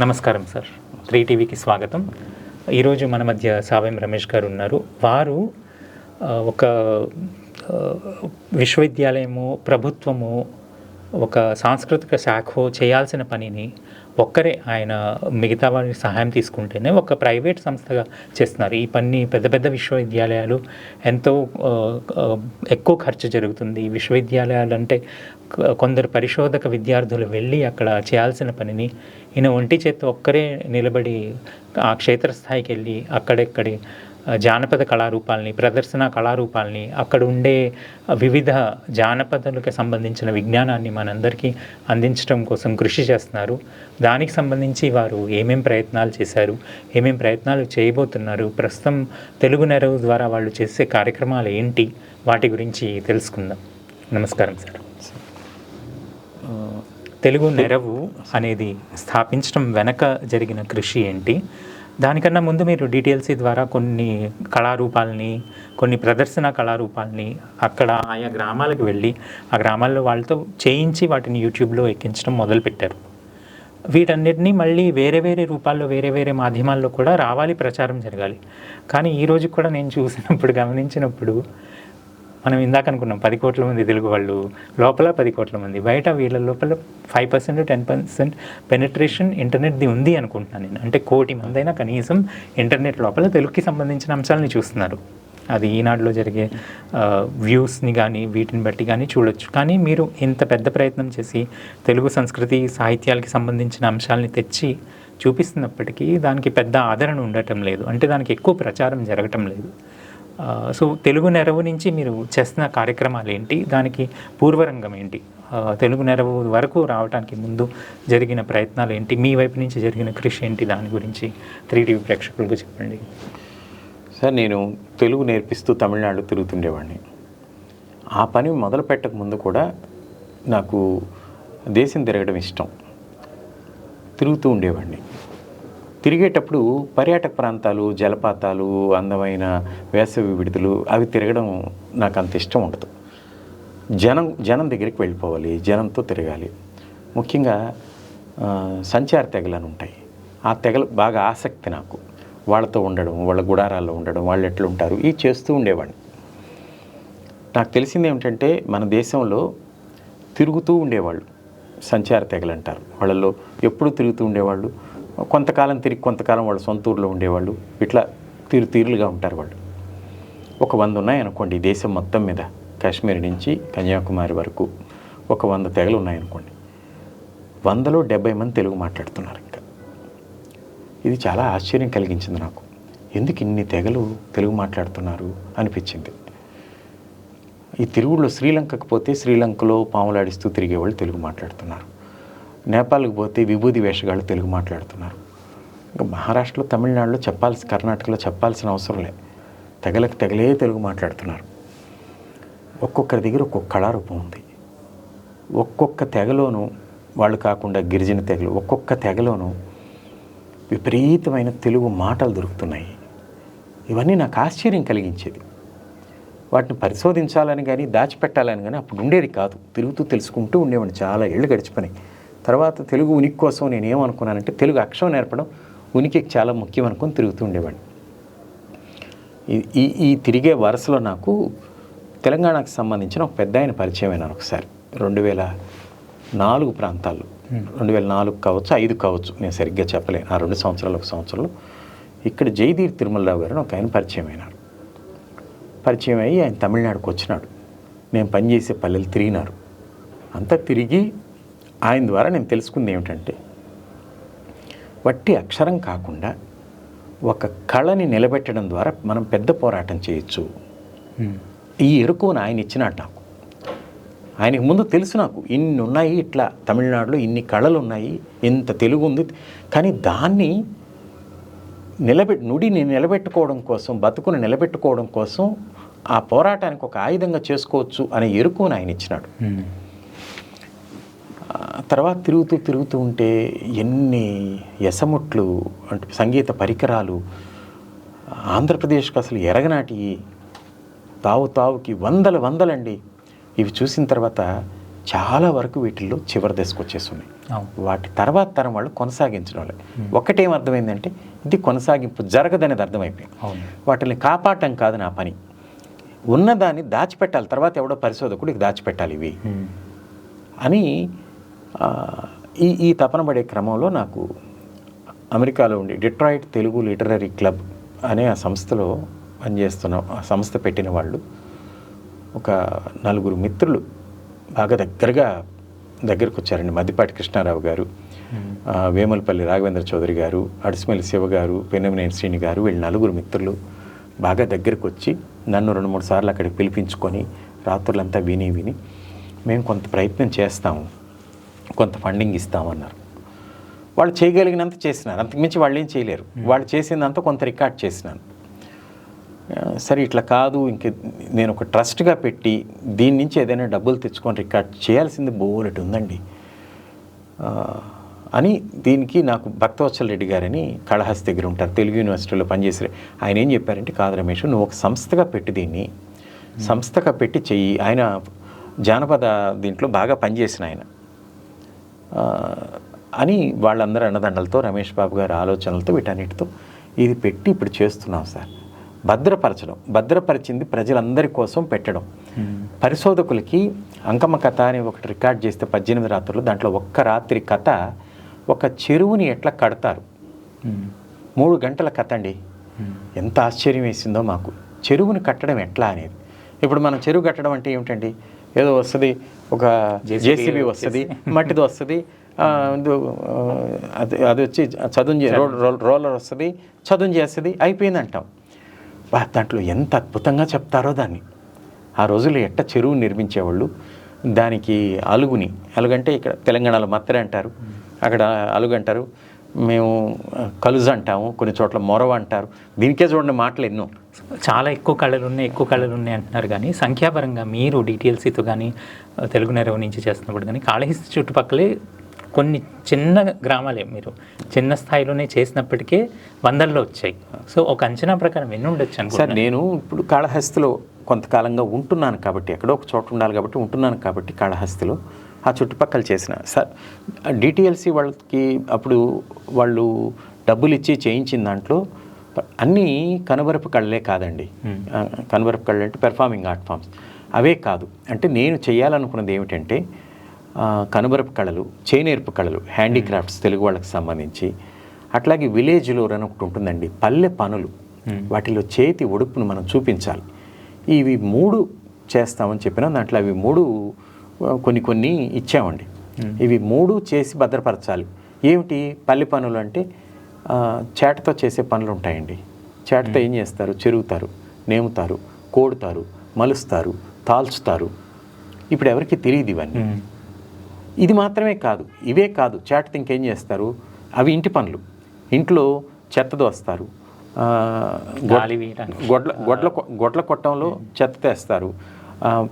నమస్కారం sir. Three టీవీకి స్వాగతం. ఈరోజు మన మధ్య సావేం రమేష్ గారు ఉన్నారు. వారు ఒక విశ్వవిద్యాలయము ప్రభుత్వము ఒక సాంస్కృతిక శాఖ చేయాల్సిన పనిని ఒక్కరే ఆయన మిగతా వారి సహాయం తీసుకుంటేనే ఒక ప్రైవేట్ సంస్థగా చేస్తున్నారు. ఈ పని పెద్ద పెద్ద విశ్వవిద్యాలయాలు ఎంతో ఎక్కువ ఖర్చు జరుగుతుంది. విశ్వవిద్యాలయాలు అంటే కొందరు పరిశోధక విద్యార్థులు వెళ్ళి అక్కడ చేయాల్సిన పనిని ఈయన ఒంటి చేత్తో ఒక్కరే నిలబడి ఆ క్షేత్రస్థాయికి వెళ్ళి అక్కడెక్కడి జానపద కళారూపాలని ప్రదర్శన కళారూపాలని అక్కడ ఉండే వివిధ జానపదాలకు సంబంధించిన విజ్ఞానాన్ని మనందరికీ అందించడం కోసం కృషి చేస్తున్నారు. దానికి సంబంధించి వారు ఏమేం ప్రయత్నాలు చేశారు ఏమేం ప్రయత్నాలు చేయబోతున్నారు ప్రస్తుతం తెలుగు నెరవు ద్వారా వాళ్ళు చేసే కార్యక్రమాలు ఏంటి వాటి గురించి తెలుసుకుందాం. నమస్కారం సార్. తెలుగు నెరవు అనేది స్థాపించడం వెనక జరిగిన కృషి ఏంటి? దానికన్నా ముందు మీరు డిటిఎల్సి ద్వారా కొన్ని కళారూపాలని కొన్ని ప్రదర్శన కళారూపాలని అక్కడ ఆయా గ్రామాలకు వెళ్ళి ఆ గ్రామాల్లో వాళ్ళతో చేయించి వాటిని యూట్యూబ్లో ఎక్కించడం మొదలుపెట్టారు. వీటన్నిటినీ మళ్ళీ వేరే వేరే రూపాల్లో వేరే వేరే మాధ్యమాల్లో కూడా రావాలి ప్రచారం జరగాలి. కానీ ఈ రోజు కూడా నేను చూసినప్పుడు గమనించినప్పుడు మనం ఇందాక అనుకున్నాం పది కోట్ల మంది తెలుగు వాళ్ళు లోపల పది కోట్ల మంది బయట వీళ్ళ లోపల five percent ten percent penetration ఇంటర్నెట్ది ఉంది అనుకుంటున్నాను నేను. అంటే కోటి మందైనా కనీసం ఇంటర్నెట్ లోపల తెలుగుకి సంబంధించిన అంశాలని చూస్తున్నారు. అది ఈనాడులో జరిగే వ్యూస్ని కానీ వీటిని బట్టి కానీ చూడొచ్చు. కానీ మీరు ఇంత పెద్ద ప్రయత్నం చేసి తెలుగు సంస్కృతి సాహిత్యాలకి సంబంధించిన అంశాలని తెచ్చి చూపిస్తున్నప్పటికీ దానికి పెద్ద ఆదరణ ఉండటం లేదు. అంటే దానికి ఎక్కువ ప్రచారం జరగటం లేదు. సో తెలుగు నెరవు నుంచి మీరు చేస్తున్న కార్యక్రమాలు ఏంటి దానికి పూర్వరంగం ఏంటి? తెలుగు నెరవు వరకు రావడానికి ముందు జరిగిన ప్రయత్నాలు ఏంటి మీ వైపు నుంచి జరిగిన కృషి ఏంటి? దాని గురించి త్రీ టీవీ ప్రేక్షకులకు చెప్పండి. సార్ నేను తెలుగు నేర్పిస్తూ తమిళనాడు తిరుగుతుండేవాడిని. ఆ పని మొదలు పెట్టక ముందు కూడా నాకు దేశం తిరగడం ఇష్టం. తిరుగుతూ ఉండేవాడిని. తిరిగేటప్పుడు పర్యాటక ప్రాంతాలు జలపాతాలు అందమైన వేసవి విడుదలు అవి తిరగడం నాకు అంత ఇష్టం ఉండదు. జనం జనం దగ్గరికి వెళ్ళిపోవాలి జనంతో తిరగాలి. ముఖ్యంగా సంచార తెగలను ఉంటాయి. ఆ తెగలు బాగా ఆసక్తి నాకు. వాళ్ళతో ఉండడం వాళ్ళ గుడారాల్లో ఉండడం వాళ్ళు ఎట్లా ఉంటారు? ఇవి చేస్తూ ఉండేవాడిని. నాకు తెలిసింది ఏమిటంటే మన దేశంలో తిరుగుతూ ఉండేవాళ్ళు. సంచార తెగలు అంటారు వాళ్ళల్లో ఎప్పుడు తిరుగుతూ ఉండేవాళ్ళు. కొంతకాలం తిరిగి కొంతకాలం వాళ్ళు సొంత ఊర్లో ఉండేవాళ్ళు. ఇట్లా తీరు తీరులుగా ఉంటారు వాళ్ళు. ఒక వంద ఉన్నాయనుకోండి ఈ దేశం మొత్తం మీద. కాశ్మీర్ నుంచి కన్యాకుమారి వరకు ఒక వంద తెగలు ఉన్నాయనుకోండి. వందలో డెబ్బై మంది తెలుగు మాట్లాడుతున్నారు ఇంకా. ఇది చాలా ఆశ్చర్యం కలిగించింది నాకు. ఎందుకు ఇన్ని తెగలు తెలుగు మాట్లాడుతున్నారు అనిపించింది. ఈ తిరుగుడులో శ్రీలంకకు పోతే శ్రీలంకలో పాములాడిస్తూ తిరిగేవాళ్ళు తెలుగు మాట్లాడుతున్నారు. నేపాల్కి పోతే విభూది వేషగాళ్ళు తెలుగు మాట్లాడుతున్నారు. ఇంకా మహారాష్ట్రలో తమిళనాడులో చెప్పాల్సి కర్ణాటకలో చెప్పాల్సిన అవసరం లే. తెగలకు తెగలే తెలుగు మాట్లాడుతున్నారు. ఒక్కొక్కరి దగ్గర ఒక్కొక్క కళారూపం ఉంది. ఒక్కొక్క తెగలోనూ వాళ్ళు కాకుండా గిరిజన తెగలు ఒక్కొక్క తెగలోనూ విపరీతమైన తెలుగు మాటలు దొరుకుతున్నాయి. ఇవన్నీ నాకు ఆశ్చర్యం కలిగించేది. వాటిని పరిశోధించాలని కానీ దాచిపెట్టాలని కానీ అప్పుడు ఉండేది కాదు. తిరుగుతూ తెలుసుకుంటూ ఉండేవాడిని. చాలా ఏళ్ళు గడిచిపోయినాయి. తర్వాత తెలుగు ఉనికి కోసం నేను ఏమనుకున్నానంటే తెలుగు అక్షరం నేర్పడం ఉనికికి చాలా ముఖ్యం అనుకుని తిరుగుతూ ఉండేవాడిని. ఈ- ఈ తిరిగే వరుసలో నాకు తెలంగాణకు సంబంధించిన ఒక పెద్ద ఆయన పరిచయం అయినారు ఒకసారి. రెండు వేల నాలుగు ప్రాంతాల్లో. రెండు వేల నాలుగు కావచ్చు ఐదు కావచ్చు నేను సరిగ్గా చెప్పలేను. ఆ రెండు సంవత్సరాలు ఒక సంవత్సరంలో ఇక్కడ జయదీర్ తిరుమలరావు గారు ఒక ఆయన పరిచయం అయినారు. పరిచయం అయ్యి ఆయన తమిళనాడుకు వచ్చినాడు. నేను పనిచేసే పల్లెలు తిరిగినారు. అంతా తిరిగి ఆయన ద్వారా నేను తెలుసుకుంది ఏమిటంటే వట్టి అక్షరం కాకుండా ఒక కళని నిలబెట్టడం ద్వారా మనం పెద్ద పోరాటం చేయొచ్చు. ఈ ఎరుకును ఆయన ఇచ్చినాడు నాకు. ఆయనకు ముందు తెలుసు నాకు ఇన్ని ఉన్నాయి ఇట్లా తమిళనాడులో ఇన్ని కళలు ఉన్నాయి ఇంత తెలుగు ఉంది కానీ దాన్ని నిలబెట్ నుడిని నిలబెట్టుకోవడం కోసం బతుకుని నిలబెట్టుకోవడం కోసం ఆ పోరాటానికి ఒక ఆయుధంగా చేసుకోవచ్చు అనే ఎరుకును ఆయన ఇచ్చినాడు. తర్వాత తిరుగుతూ తిరుగుతూ ఉంటే ఎన్ని ఎసముట్లు అంటే సంగీత పరికరాలు ఆంధ్రప్రదేశ్కి అసలు ఎరగనాటి తావు తావుకి వందల వందలండి. ఇవి చూసిన తర్వాత చాలా వరకు వీటిల్లో చివరి దశకు వచ్చేస్తున్నాయి. వాటి తర్వాత తరం వాళ్ళు కొనసాగించడం లేదు ఒకటేం అర్థమైందంటే ఇది కొనసాగింపు జరగదనేది అర్థమైపోయింది. వాటిని కాపాడటం కాదు నా పని. ఉన్నదాన్ని దాచిపెట్టాలి. తర్వాత ఎవడో పరిశోధకుడికి దాచిపెట్టాలి ఇవి. అని ఈ ఈ తపన పడే క్రమంలో నాకు అమెరికాలో ఉండి డిట్రాయిట్ తెలుగు లిటరరీ క్లబ్ అనే ఆ సంస్థలో పనిచేస్తున్న ఆ సంస్థ పెట్టిన వాళ్ళు ఒక నలుగురు మిత్రులు బాగా దగ్గరగా దగ్గరకు వచ్చారండి మద్దిపాటి కృష్ణారావు గారు వేమలపల్లి రాఘవేంద్ర చౌదరి గారు అడిసిమల్లి శివ గారు పెన్నమినేని శ్రీని గారు వీళ్ళు నలుగురు మిత్రులు బాగా దగ్గరకు వచ్చి నన్ను రెండు మూడు సార్లు అక్కడికి పిలిపించుకొని రాత్రులంతా విని విని మేము కొంత ప్రయత్నం చేస్తాము. కొంత ఫండింగ్ ఇస్తామన్నారు. వాళ్ళు చేయగలిగినంత చేసినారు. అంతకుమించి వాళ్ళు ఏం చేయలేరు. వాళ్ళు చేసిందంత కొంత రికార్డ్ చేసినాను సరే ఇట్లా కాదు. ఇంక నేను ఒక ట్రస్ట్గా పెట్టి దీని నుంచి ఏదైనా డబ్బులు తెచ్చుకొని రికార్డ్ చేయాల్సింది బోలెట్ ఉందండి. అని దీనికి నాకు భక్తవత్సల్ రెడ్డి గారని కళహస్తి దగ్గర ఉంటారు. తెలుగు యూనివర్సిటీలో పనిచేసారు ఆయన ఏం చెప్పారంటే కాదు రమేష్ నువ్వు ఒక సంస్థగా పెట్టి దీన్ని సంస్థగా పెట్టి చెయ్యి. ఆయన జానపద దీంట్లో బాగా పనిచేసిన ఆయన. అని వాళ్ళందరూ అన్నదండలతో రమేష్ బాబు గారి ఆలోచనలతో వీటన్నిటితో ఇది పెట్టి ఇప్పుడు చేస్తున్నాం సార్. భద్రపరచడం భద్రపరిచింది ప్రజలందరి కోసం పెట్టడం. పరిశోధకులకి అంకమ్మ కథ అని ఒకటి రికార్డ్ చేస్తే పద్దెనిమిది రాత్రులు దాంట్లో ఒక్క రాత్రి కథ ఒక చెరువుని ఎట్లా కడతారు. మూడు గంటల కథ అండి. ఎంత ఆశ్చర్యం వేసిందో మాకు. చెరువుని కట్టడం ఎట్లా అనేది. ఇప్పుడు మనం చెరువు కట్టడం అంటే ఏమిటండి? ఏదో వస్తుంది ఒక జేసీబీ వస్తుంది మట్టిది వస్తుంది అది అది వచ్చి చదువు రోలర్ వస్తుంది చదువు చేస్తుంది అయిపోయింది అంటాం దాంట్లో ఎంత అద్భుతంగా చెప్తారో దాన్ని. ఆ రోజుల్లో ఎట్ట చెరువు నిర్మించేవాళ్ళు దానికి అలుగుని అలుగంటే ఇక్కడ తెలంగాణలో మత్తెర అంటారు అక్కడ అలుగు అంటారు మేము కలుజ అంటాము కొన్ని చోట్ల మొరవ అంటారు దీనికే చూడండి మాటలు ఎన్నో. చాలా ఎక్కువ కళలు ఉన్నాయి ఎక్కువ కళలు ఉన్నాయి అంటున్నారు కానీ సంఖ్యాపరంగా మీరు డీటీఎల్సీతో కానీ తెలుగు నెరవు నుంచి చేస్తున్నప్పుడు కానీ కాళహస్తి చుట్టుపక్కలే కొన్ని చిన్న గ్రామాలే మీరు. చిన్న స్థాయిలోనే చేసినప్పటికీ వందల్లో వచ్చాయి. సో ఒక అంచనా ప్రకారం ఎన్ని ఉండొచ్చు సార్ నేను ఇప్పుడు కాళహస్తిలో కొంతకాలంగా ఉంటున్నాను కాబట్టి ఎక్కడో ఒక చోట ఉండాలి కాబట్టి ఉంటున్నాను కాబట్టి కాళహస్తిలో ఆ చుట్టుపక్కల చేసిన. సార్ డిటిఎల్సి వాళ్ళకి అప్పుడు వాళ్ళు డబ్బులు ఇచ్చి చేయించిన దాంట్లో అన్నీ కనుబరపు కళ్ళే కాదండి. కనుబరపు కళ్ళు అంటే పెర్ఫార్మింగ్ ఆర్ట్ ఫామ్స్ అవే కాదు. అంటే నేను చేయాలనుకున్నది ఏమిటంటే కనుబరపు కళలు చేనేర్పు కళలు హ్యాండీక్రాఫ్ట్స్ తెలుగు వాళ్ళకి సంబంధించి. అట్లాగే విలేజ్లో అని ఒకటి ఉంటుందండి. పల్లె పనులు. వాటిలో చేతి ఒడుపును మనం చూపించాలి. ఇవి మూడు చేస్తామని చెప్పిన దాంట్లో అవి మూడు కొన్ని కొన్ని ఇచ్చామండి. ఇవి మూడు చేసి భద్రపరచాలి. ఏమిటి? పల్లె పనులు అంటే చేటతో చేసే పనులు ఉంటాయండి. చేటతో ఏం చేస్తారు? చెరుగుతారు నేముతారు కోడుతారు మలుస్తారు తాల్చుతారు. ఇప్పుడు ఎవరికి తెలియదు ఇవన్నీ. ఇది మాత్రమే కాదు ఇవే కాదు. చేటతో ఇంకేం చేస్తారు? అవి ఇంటి పనులు. ఇంట్లో చెత్త దోస్తారు. గొడ్ల గొడ్ల గొడ్ల కొట్టంలో చెత్త తెస్తారు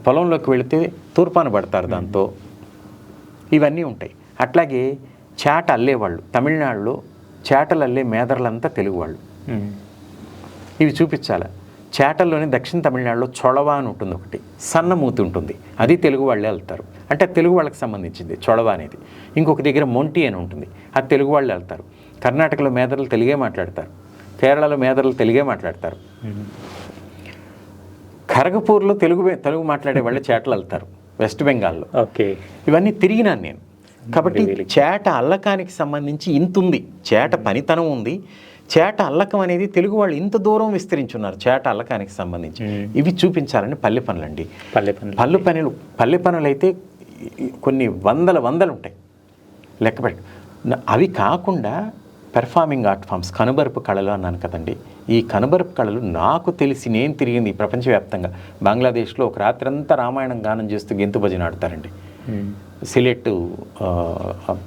పొలంలోకి వెళితే తూర్పాన పడతారు దాంతో. ఇవన్నీ ఉంటాయి. అట్లాగే చేట అల్లేవాళ్ళు. తమిళనాడులో చేటలు అల్లే మేదర్లంతా తెలుగు వాళ్ళు ఉమ్. ఇవి చూపించాలి. చేటల్లోని దక్షిణ తమిళనాడులో చొడవ అని ఉంటుంది ఒకటి. సన్నమూతి ఉంటుంది. అది తెలుగు వాళ్ళే వెళ్తారు. అంటే తెలుగు వాళ్ళకి సంబంధించింది చొడవ అనేది. ఇంకొక దగ్గర మొంటి అని ఉంటుంది. అది తెలుగు వాళ్ళే వెళ్తారు. కర్ణాటకలో మేదర్లు తెలుగే మాట్లాడతారు. కేరళలో మేదర్లు తెలుగే మాట్లాడతారు. ఖరగపూర్లో తెలుగు తెలుగు మాట్లాడే వాళ్ళు చేటలు వెళ్తారు. వెస్ట్ బెంగాల్లో. ఓకే. ఇవన్నీ తిరిగినాను నేను. కాబట్టి చేట అల్లకానికి సంబంధించి ఇంత ఉంది చేట పనితనం ఉంది. చేట అల్లకం అనేది తెలుగు వాళ్ళు ఇంత దూరం విస్తరించున్నారు చేట అల్లకానికి సంబంధించి. ఇవి చూపించాలని పల్లె పనులండి. పల్లె పనులు. పళ్ళు పనులు పల్లె పనులు అయితే కొన్ని వందల వందలు ఉంటాయి లెక్క పెట్ట. న- అవి కాకుండా పెర్ఫార్మింగ్ ఆర్ట్ ఫామ్స్ కనుబరుపు కళలు అన్నాను కదండి. ఈ కనుబరుపు కళలు నాకు తెలిసి నేను తిరిగింది ప్రపంచవ్యాప్తంగా. బంగ్లాదేశ్లో ఒక రాత్రంతా రామాయణం గానం చేస్తూ గెంతు భజన ఆడతారండి. సిలెట్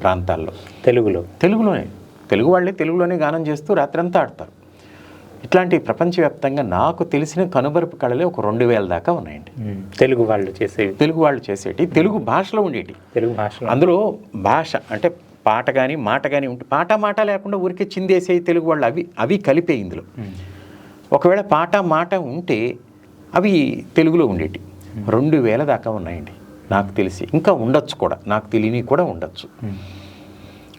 ప్రాంతాల్లో. తెలుగులో. తెలుగులోనే. తెలుగు వాళ్ళే తెలుగులోనే గానం చేస్తూ రాత్రంతా ఆడతారు. ఇట్లాంటి ప్రపంచవ్యాప్తంగా నాకు తెలిసిన కనుబరుపు కళలే ఒక రెండు వేల దాకా ఉన్నాయండి. తెలుగు వాళ్ళు చేసేవి తెలుగు వాళ్ళు చేసేటి తెలుగు భాషలో ఉండేటి. తెలుగు భాషలో. అందులో భాష అంటే పాట కానీ మాట కానీ ఉంటే పాట మాట లేకుండా ఊరికే చిందేసే తెలుగు వాళ్ళు అవి అవి కలిపే ఇందులో. ఒకవేళ పాట మాట ఉంటే అవి తెలుగులో ఉండేటి. రెండు వేల దాకా ఉన్నాయండి. నాకు తెలిసి. ఇంకా ఉండొచ్చు కూడా. నాకు తెలియని కూడా ఉండొచ్చు.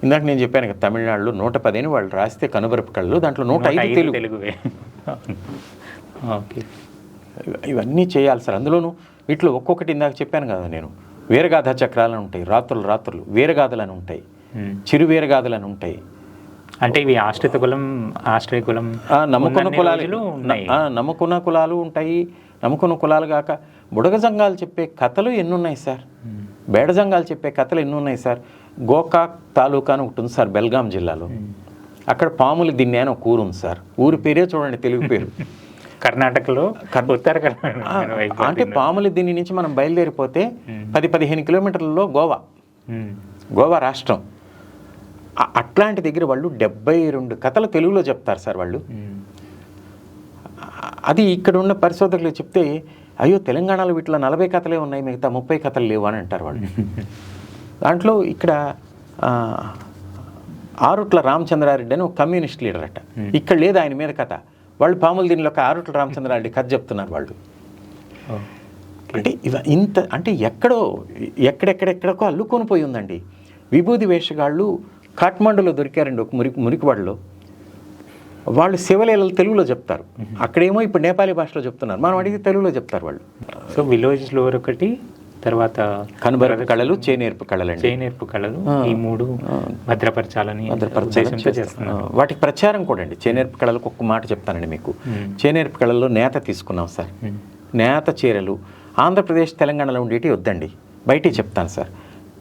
ఇందాక నేను చెప్పాను కదా తమిళనాడులో నూట పదిని వాళ్ళు రాస్తే కనుబరపు కళ్ళు దాంట్లో నూట ఐదు తెలుగు. తెలుగువే. ఓకే. ఇవన్నీ చేయాలి సార్. అందులోనూ వీటిలో ఒక్కొక్కటి ఇందాక చెప్పాను కదా నేను. వీరగాథ చక్రాలు అని ఉంటాయి రాత్రులు రాత్రులు. వీరగాథలు అని ఉంటాయి. చిరు వీరగాథలు అని ఉంటాయి. అంటే ఇవి ఆశ్రిత కులం ఆశ్రయ కులం ఆ, నమ్ముకున్న కులాలు. రోజులు ఉన్నాయి. ఆ, నమ్ముకున్న కులాలు ఉంటాయి. నమ్ముకున్న కులాలు కాక బుడగజంగాలు చెప్పే కథలు ఎన్ని ఉన్నాయి సార్ ఉమ్. బేడజంగాలు చెప్పే కథలు ఎన్ని ఉన్నాయి సార్? గోకాక్ తాలూకా అని ఒకటి ఉంది సార్ బెల్గాం జిల్లాలో. అక్కడ పాములు దిన్నే అని ఒక ఊరు ఉంది సార్. ఊరి పేరే చూడండి తెలుగు పేరు. కర్ణాటకలో ఉత్తర కర్ణాటక అంటే పాముల దీని నుంచి మనం బయలుదేరిపోతే పది పదిహేను కిలోమీటర్లలో గోవా. గోవా రాష్ట్రం. అట్లాంటి దగ్గర వాళ్ళు డెబ్బై రెండు కథలు తెలుగులో చెప్తారు సార్ వాళ్ళు. అది ఇక్కడ ఉన్న పరిశోధకులు చెప్తే అయ్యో తెలంగాణలో వీటిలో నలభై కథలే ఉన్నాయి మిగతా ముప్పై కథలు లేవు అని అంటారు వాళ్ళు. దాంట్లో ఇక్కడ ఆరుట్ల రామచంద్రారెడ్డి అని ఒక కమ్యూనిస్ట్ లీడర్ అట. ఇక్కడ లేదు ఆయన మీద కథ. వాళ్ళు పాములు దీనిలో ఒక ఆరుట్ల రామచంద్రారెడ్డి కథ చెప్తున్నారు వాళ్ళు. అంటే ఇవ ఇంత అంటే ఎక్కడో ఎక్కడెక్కడెక్కడికో అల్లుకొని పోయి ఉందండి. విభూది వేషగాళ్ళు కాఠ్మండులో దొరికారండి ఒక మురికి మురికివాడలో. వాళ్ళు శివలీలలు తెలుగులో చెప్తారు. అక్కడేమో ఇప్పుడు నేపాలీ భాషలో చెప్తున్నారు. మనం అడిగి తెలుగులో చెప్తారు వాళ్ళు. సో విలేజ్ ఫ్లోర్ ఒకటి తర్వాత కనుబరపు కళలు చేనేర్పు కళలండి. చేనేర్పు కళలు ఈ మూడు భద్రపరచాలని వాటికి ప్రచారం కూడా అండి చేనేర్పు కళలకు ఒక్క మాట చెప్తానండి మీకు. చేనేర్పు కళల్లో నేత తీసుకున్నాం సార్. నేత చీరలు. ఆంధ్రప్రదేశ్ తెలంగాణలో ఉండేటి వద్దండి. బయటికి చెప్తాను సార్.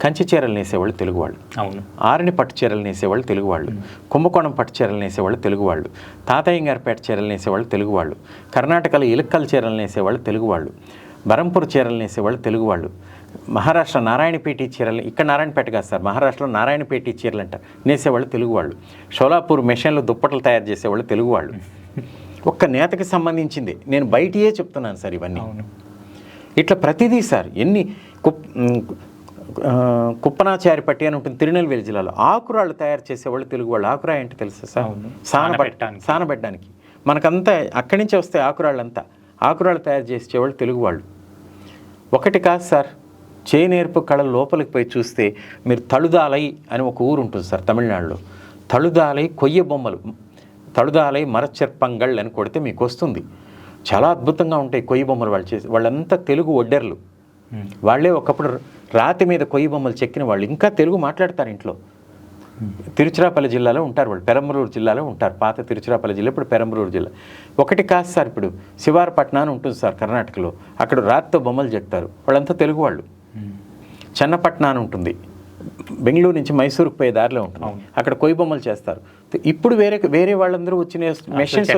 కంచి చీరలు నేసేవాళ్ళు తెలుగు వాళ్ళు అవును. ఆరిని పట్టు చీరలు నేసేవాళ్ళు తెలుగు వాళ్ళు కుంభకోణం పట్టు చీరలు నేసేవాళ్ళు తెలుగు వాళ్ళు తాతయ్య గారిపేట చీరలు నేసేవాళ్ళు తెలుగు వాళ్ళు కర్ణాటకలో ఇలక్కల్ చీరలు నేసేవాళ్ళు తెలుగు వాళ్ళు బరంపూర్ చీరలు నేసేవాళ్ళు తెలుగు వాళ్ళు మహారాష్ట్ర నారాయణపేట చీరలు ఇక్కడ నారాయణపేట కాదు సార్ మహారాష్ట్రలో నారాయణపేట చీరలు అంటారు నేసేవాళ్ళు తెలుగు వాళ్ళు షోలాపూర్ మెషిన్లు దుప్పట్లు తయారు చేసేవాళ్ళు తెలుగు వాళ్ళు ఒక్క నేతకి సంబంధించింది. నేను బయటియే చెప్తున్నాను సార్ ఇవన్నీ. అవును. ఇట్లా ప్రతిదీ సార్ ఎన్ని కుప్ ఉమ్, ఆ, కుప్పనాచారి పట్టి అని ఉంటుంది తిరునెల్వేలి జిల్లాలో. ఆకురాళ్ళు తయారు చేసేవాళ్ళు తెలుగు వాళ్ళు. ఆకురా ఏంటి తెలుసా సార్. సానబెట్టడానికి సానబెట్టడానికి. మనకంతా అక్కడి నుంచి వస్తాయి ఆకురాళ్ళంతా. ఆకురాళ్ళు తయారు చేసేవాళ్ళు తెలుగు వాళ్ళు. ఒకటి కాదు సార్ చేనేర్పు కళ లోపలికి పోయి చూస్తే మీరు తళుదాలై అని ఒక ఊరు ఉంటుంది సార్ తమిళనాడులో. తళుదాలై కొయ్య బొమ్మలు. తళుదాలై మరచెర్పంగళ్ అని కొడితే మీకు వస్తుంది. చాలా అద్భుతంగా ఉంటాయి కొయ్య బొమ్మలు వాళ్ళు చేసి. వాళ్ళంతా తెలుగు ఒడ్డెర్లు. వాళ్ళే ఒకప్పుడు రాతి మీద కొయ్య బొమ్మలు చెక్కిన వాళ్ళు ఇంకా తెలుగు మాట్లాడతారు ఇంట్లో. తిరుచిరాపల్లి జిల్లాలో ఉంటారు వాళ్ళు పెరంబలూరు జిల్లాలో ఉంటారు పాత తిరుచిరాపల్లి జిల్లా ఇప్పుడు పెరంబలూరు జిల్లా. ఒకటి కాదు సార్ ఇప్పుడు శివారపట్నం అని ఉంటుంది సార్ కర్ణాటకలో అక్కడ రాతితో బొమ్మలు చెక్తారు వాళ్ళంతా తెలుగు వాళ్ళు. చెన్నపట్నం అని ఉంటుంది. బెంగళూరు నుంచి మైసూరుకు పోయే దారిలో ఉంటుంది. అక్కడ కొయ్య బొమ్మలు చేస్తారు. ఇప్పుడు వేరే వేరే వాళ్ళందరూ వచ్చి మెషిన్స్.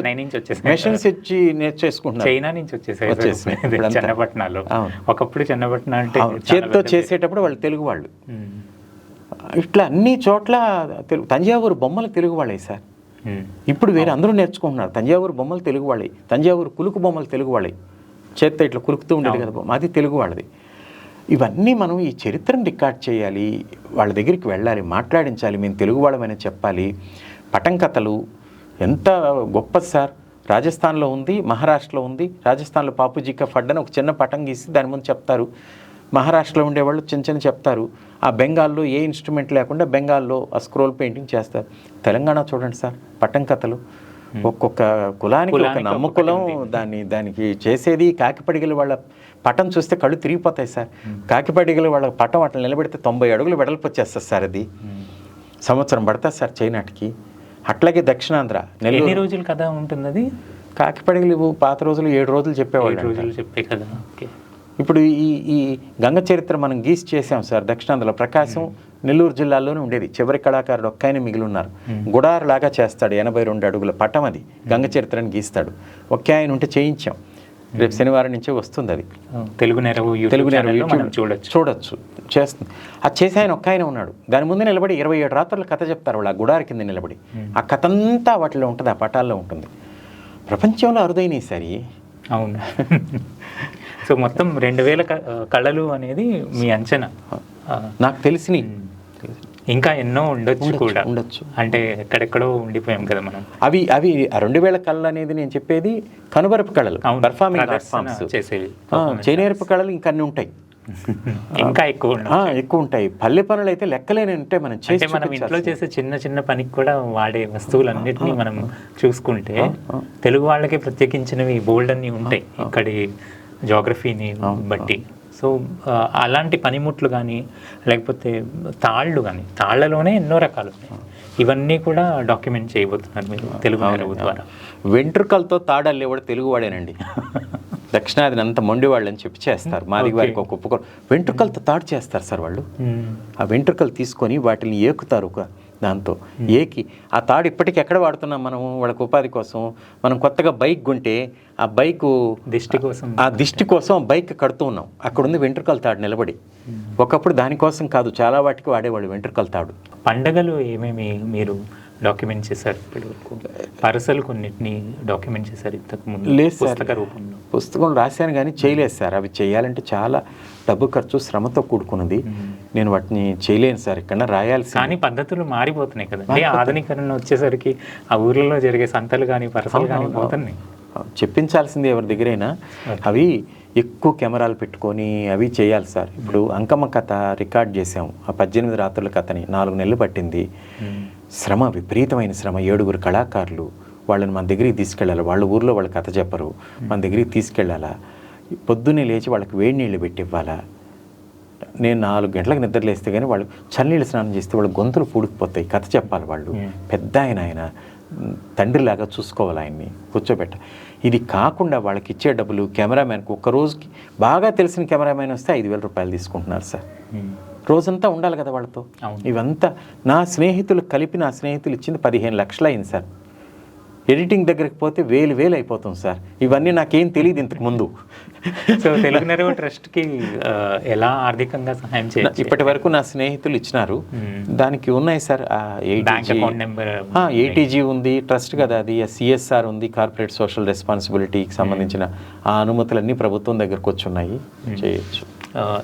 మెషిన్స్ ఇచ్చి నేర్చేసుకుంటున్నారు. చైనా నుంచి వచ్చేసాయి. చెన్నపట్నాలు. ఒకప్పుడు చెన్నపట్నం అంటే చేత్తో చేసేటప్పుడు వాళ్ళు తెలుగు వాళ్ళు. ఇట్లా అన్ని చోట్ల తెలుగు తంజావూరు బొమ్మలు తెలుగు వాళ్ళే సార్. ఇప్పుడు వేరే అందరూ నేర్చుకుంటున్నారు. తంజావూరు బొమ్మలు తెలుగు వాళ్ళే. తంజావూరు కులుకు బొమ్మలు తెలుగు వాళ్ళే. చేత్తో ఇట్లా కులుకుతూ ఉండేది కదా అది తెలుగు వాళ్ళది. ఇవన్నీ మనం ఈ చరిత్రను రికార్డ్ చేయాలి వాళ్ళ దగ్గరికి వెళ్ళాలి మాట్లాడించాలి మేము తెలుగు వాళ్ళమని చెప్పాలి. పటం కథలు ఎంత గొప్ప సార్. రాజస్థాన్లో ఉంది మహారాష్ట్రలో ఉంది. రాజస్థాన్లో పాపుజీకా ఫడ్ అని ఒక చిన్న పటం గీసి దాని ముందు చెప్తారు. మహారాష్ట్రలో ఉండేవాళ్ళు చిన్న చిన్న చెప్తారు. ఆ బెంగాల్లో ఏ ఇన్స్ట్రుమెంట్ లేకుండా బెంగాల్లో ఆ స్క్రోల్ పెయింటింగ్ చేస్తారు. తెలంగాణ చూడండి సార్ పటం కథలు. ఒక్కొక్క కులానికి ఒక నమ్మకులం దాన్ని దానికి చేసేది కాకిపడిగల వాళ్ళ పటం చూస్తే కళ్ళు తిరిగిపోతాయి సార్. కాకిపడిగల వాళ్ళ పటం అట్లా నిలబెడితే తొంభై అడుగులు వెడల్పు వచ్చేస్తుంది సార్ అది. సంవత్సరం పడుతుంది సార్ చైనాటికి. అట్లాగే దక్షిణాంధ్ర ఎన్ని నెల్లూరు రోజులు కదా ఉంటుంది అది? కాకిపడిగలు పాత రోజులు ఏడు రోజులు చెప్పేవాళ్ళు. రోజులు చెప్పే కదా ఇప్పుడు ఈ ఈ గంగ చరిత్ర మనం గీసి చేసాం సార్ దక్షిణాంధ్రలో. ప్రకాశం నెల్లూరు జిల్లాలోనే ఉండేది. చివరి కళాకారుడు ఒక్కైన మిగిలి ఉన్నారు. గుడారు లాగా చేస్తాడు ఎనభై రెండు అడుగుల పటం అది. గంగ చరిత్రని గీస్తాడు. ఒకే ఆయన ఉంటే చేయించాం. రేపు శనివారం నుంచే వస్తుంది అది తెలుగు నెరవు తెలుగు యూట్యూబ్ చూడొచ్చు. చూడొచ్చు. చేస్తుంది. అది చేసి ఆయన ఒక్క ఆయన ఉన్నాడు. దాని ముందు నిలబడి ఇరవై ఏడు రాత్రుల కథ చెప్తారు వాళ్ళు. ఆ గుడారి కింద నిలబడి. ఆ కథ అంతా వాటిలో ఉంటుంది ఆ పటాల్లో ఉంటుంది. ప్రపంచంలో అరుదైనవి సరి. అవును. సో మొత్తం రెండు వేల కళలు అనేది మీ అంచనా. నాకు తెలిసినవి ఇంకా ఎన్నో ఉండొచ్చు కూడా. ఉండొచ్చు. అంటే ఎక్కడెక్కడో ఉండిపోయాం కదా మనం. అవి అవి ఆ రెండు వేల కళలు అనేది నేను చెప్పేది కనుబరపు కళలు పర్ఫార్మింగ్ ఆర్ట్ ప్రదర్శన ఫామ్స్ చేసేవి చేనేర్పు కళలు ఇంకన్నీ ఉంటాయి. ఇంకా ఎక్కువ ఎక్కువ ఉంటాయి. పల్లె పనులు అయితే లెక్కలేని ఉంటే మనం చేసి మనం ఇంట్లో. చేసే చిన్న చిన్న పనికి కూడా వాడే వస్తువులన్నిటినీ మనం చూసుకుంటే. తెలుగు వాళ్ళకి ప్రత్యేకించినవి బోల్డ్ అన్ని ఉంటాయి. ఇక్కడి జోగ్రఫీని బట్టి. సో అలాంటి పనిముట్లు కానీ లేకపోతే తాళ్ళు కానీ తాళ్ళలోనే ఎన్నో రకాలు ఉన్నాయి ఇవన్నీ కూడా డాక్యుమెంట్ చేయబోతున్నారు మీరు తెలుగు ద్వారా. వెంట్రుకలతో తాడల్లి కూడా తెలుగు వాడేనండి. దక్షిణాదిని అంత మొండి వాళ్ళు అని చెప్పి చేస్తారు. మాది Okay. వారికి ఒక ఉపకరణ వెంట్రుకలతో తాడు చేస్తారు సార్ వాళ్ళు. ఆ వెంట్రుకలు తీసుకొని వాటిని ఏకుతారు ఒక దాంతో. ఏకి ఆ తాడు ఇప్పటికి ఎక్కడ వాడుతున్నాం మనం వాళ్ళకి ఉపాధి కోసం. మనం కొత్తగా బైక్ కొంటే ఆ బైకు దిష్టి కోసం. ఆ దిష్టి కోసం బైక్ కడుతూ ఉన్నాం. అక్కడ ఉంది వెంట్రుకల తాడు నిలబడి. ఒకప్పుడు దానికోసం కాదు చాలా వాటికి వాడేవాళ్ళు వెంట్రుకల తాడు. పండగలు ఏమేమి మీరు డాక్యుమెంట్ చేశారు? ఇప్పటి వరకు పరసలు కొన్నిటిని డాక్యుమెంట్ చేశారు ఇంతకు ముందు? లేదు సార్. పుస్తక రూపంలో. పుస్తకం రాశాను కానీ చేయలేదు సార్. అవి చేయాలంటే చాలా డబ్బు ఖర్చు శ్రమతో కూడుకున్నది. నేను వాటిని చేయలేను సార్ ఇక్కడ రాయాల్సి కానీ పద్ధతులు మారిపోతున్నాయి కదండి ఆధునీకరణ వచ్చేసరికి ఆ ఊర్లలో జరిగే సంతలు కానీ పరసలు కానీ పోతున్నాయి. చెప్పించాల్సింది ఎవరి దగ్గరైనా అవి ఎక్కువ కెమెరాలు పెట్టుకొని అవి చేయాలి సార్. ఇప్పుడు అంకమ్మ కథ రికార్డ్ చేసాం ఆ పద్దెనిమిది రాత్రుల కథని నాలుగు నెలలు పట్టింది. శ్రమ విపరీతమైన శ్రమ. ఏడుగురు కళాకారులు. వాళ్ళని మన దగ్గరికి తీసుకెళ్ళాలి. వాళ్ళ ఊర్లో వాళ్ళ కథ చెప్పరు. మన దగ్గరికి తీసుకెళ్ళాలా? పొద్దున్నే లేచి వాళ్ళకి వేడి నీళ్ళు పెట్టి ఇవ్వాలా? నేను నాలుగు గంటలకు నిద్రలేస్తే కానీ వాళ్ళు చన్నీళ్ళు స్నానం చేస్తే వాళ్ళ గొంతులు పూడుకుపోతాయి. కథ చెప్పాలి వాళ్ళు. పెద్ద ఆయన ఆయన తండ్రిలాగా చూసుకోవాలి ఆయన్ని కూర్చోబెట్ట. ఇది కాకుండా వాళ్ళకి ఇచ్చే డబ్బులు కెమెరామ్యాన్కి ఒక్క రోజుకి బాగా తెలిసిన కెమెరామ్యాన్ వస్తే ఐదు వేల రూపాయలు తీసుకుంటున్నారు సార్. రోజంతా ఉండాలి కదా వాళ్ళతో. ఇవంతా నా స్నేహితులు కలిపి నా స్నేహితులు ఇచ్చింది పదిహేను లక్షలు అయింది సార్. ఎడిటింగ్ దగ్గరికి పోతే వేలు వేలు అయిపోతుంది సార్. ఇవన్నీ నాకేం తెలియదు ఇంతకు ముందు. సో తెలుగు నెరవు ట్రస్ట్కి ఎలా ఆర్థికంగా సహాయం చేయొచ్చు? ఇప్పటి వరకు నా స్నేహితులు ఇచ్చినారు. దానికి ఉన్నాయి sir bank account number ATG ఉంది. ట్రస్ట్ కదా అది సిఎస్ఆర్ ఉంది కార్పొరేట్ సోషల్ రెస్పాన్సిబిలిటీకి సంబంధించిన ఆ అనుమతులన్నీ ప్రభుత్వం దగ్గరకు వచ్చి ఉన్నాయి చేయొచ్చు.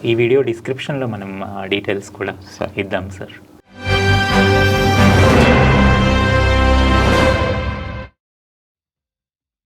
ఈ వీడియో డిస్క్రిప్షన్లో మనం డీటెయిల్స్ కూడా. ఇద్దాం సార్.